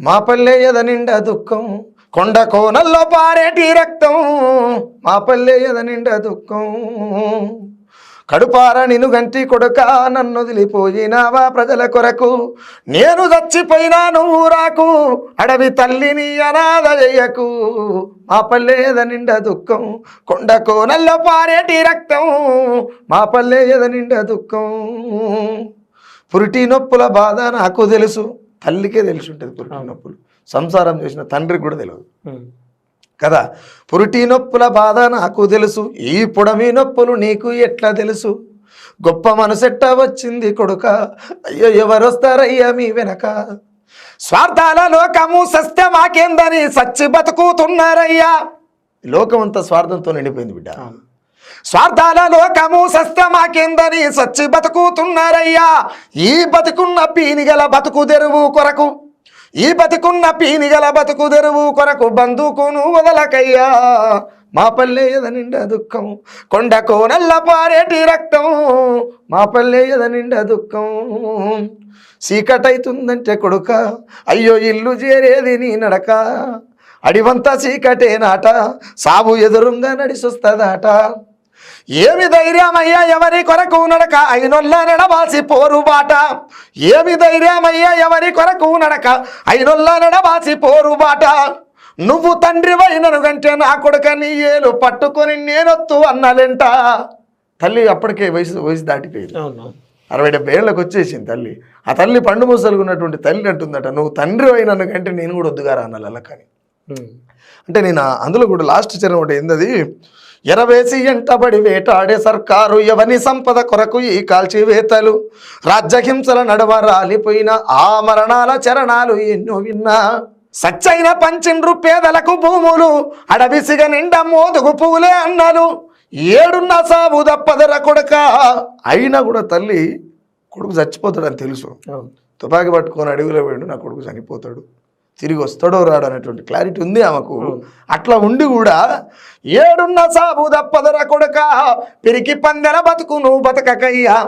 మా పల్లె ఎద నిండా దుఃఖం కొండ కోనల్లో పారేటి రక్తం. మా పల్లె ఎద నిండా దుఃఖం కడుపార నిను గంటి కొడుక నన్ను వదిలిపోయినావా ప్రజల కొరకు. నేను చచ్చిపోయినా నువ్వు రాకు అడవి తల్లిని అనాథ చెయ్యకు మా పల్లె నిండా దుఃఖం కొండ కోనల్లో పారేటి రక్తం. మా పల్లె ఎద నిండా దుఃఖం. పురిటి నొప్పుల బాధ నాకు తెలుసు. తల్లికే తెలిసి ఉంటుంది పురిటి నొప్పులు. సంసారం చేసిన తండ్రికి కూడా తెలియదు కదా? పురిటి నొప్పుల బాధ నాకు తెలుసు. ఈ పుడమి నొప్పులు నీకు ఎట్లా తెలుసు? గొప్ప మనసెట్ట వచ్చింది కొడుక. అయ్యో ఎవరొస్తారయ్యా మీ వెనక? స్వార్థాల లోకము సస్య మాకేందని సచ్చి బతుకుతున్నారయ్యా. లోకం అంతా స్వార్థంతో నిండిపోయింది బిడ్డ. స్వార్థాల లోకము సస్తమాకేందని సచ్చి బతుకుతున్నారయ్యా. ఈ బతుకున్న పీనిగల బతుకు తెరువు కొరకు ఈ బతుకున్న పీనిగల బతుకు తెరువు కొరకు బంధుకును వదలకయ్యా. మా పల్లె ఎద నిండా దుఃఖం కొండ కోనల్ల పారేటి రక్తం మా పల్లె ఎద నిండా దుఃఖం. చీకటైతుందంటే కొడుక అయ్యో ఇల్లు చేరేది నీ నడక. అడివంతా చీకటే నాట సాగు ఎదురుంగా నడిసొస్తదాట. ఏమి ధైర్యమయ్యా ఎవరి కొరకు నడక? అయినొల్ల నడవాసి పోరు బాట. ఏమి ధైర్యమయ్యా ఎవరి కొరకు నడక? అయినొల్ల నడవాసి పోరు బాట. నువ్వు తండ్రి వైనను కంటే నా కొడుక నీ ఏలు పట్టుకొని నేనొత్తు అన్నలెంట. తల్లి అప్పటికే వయసు వయసు దాటిపోయింది. అరవై డెబ్బై ఏళ్ళకి వచ్చేసింది తల్లి. ఆ తల్లి పండు ముసలుగా ఉన్నటువంటి తల్లి అంటుందట నువ్వు తండ్రి అయినను కంటే నేను కూడా వద్దుగారా అన్నాను అలా కానీ. అంటే నేను అందులో కూడా లాస్ట్ చరణం ఒకటి ఏందది? ఎరవేసి ఎంటబడి వేటాడే సర్కారు ఎవని సంపద కొరకు ఈ కాల్చి వేతలు రాజ్యహింసల నడవ రాలిపోయిన ఆ మరణాల చరణాలు ఎన్నో విన్నా. సచ్చైన పంచిండ్రు పేదలకు భూములు అడవిసిగ నిండా మోదుగు పువ్వులే అన్నారు ఏడున్న సాగు దప్పదర కొడక అయినా కూడా తల్లి కొడుకు చచ్చిపోతాడని తెలుసు. తుపాకీ పట్టుకొని అడవిలో పోయాడు నా కొడుకు చనిపోతాడు. తిరిగి వస్తాడో రాడు అనేటువంటి క్లారిటీ ఉంది ఆమెకు. అట్లా ఉండి కూడా ఏడున్న సాబు దప్పదర కొడుక పిరికి పందెల బతుకు నువ్వు బతకకయ్యా.